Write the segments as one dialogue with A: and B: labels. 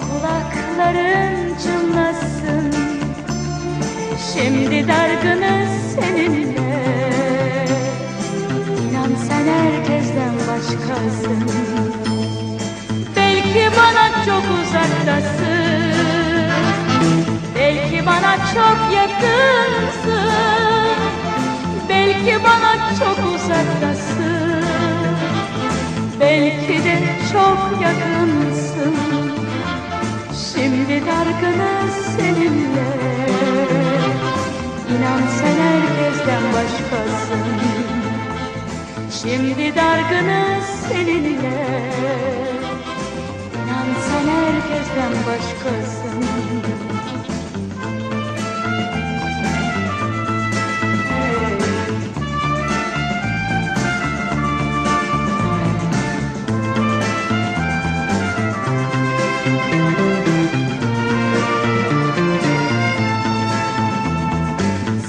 A: Kulakların çınlasın. Şimdi dargınız seninle. İnan sen herkesten başkasın. Belki bana çok uzaktasın. Belki bana çok yakınsın. Belki bana çok yakınsın Şimdi dargınız seninle. İnan sen herkesten başkasın. Şimdi dargınız seninle. İnan sen herkesten başkasın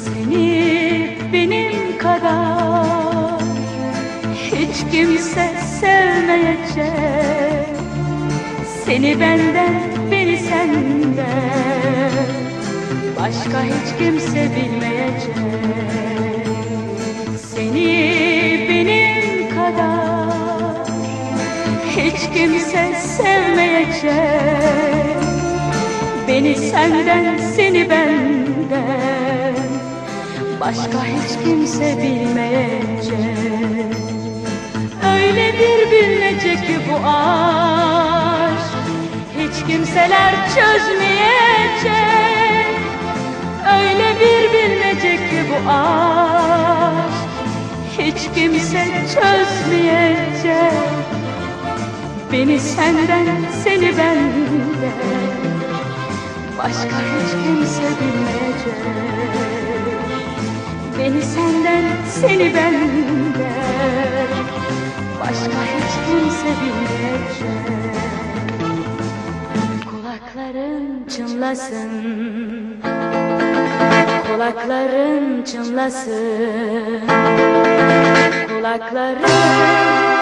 A: Seni benim kadar hiç kimse sevmeyecek. Seni benden, beni senden Başka hiç kimse bilmeyecek kimse sevmeyecek. Beni senden, seni benden. Başka hiç kimse bilmeyecek. Öyle bir bilmece ki bu aşk. Hiç kimseler çözmeyecek. Öyle bir bilmece ki bu aşk. Hiç kimse çözmeyecek Beni senden, seni benden. Başka hiç kimse bilmeyecek. Beni senden, seni benden. Başka hiç kimse bilmeyecek. Kulakların çınlasın. Kulakların çınlasın. Kulakların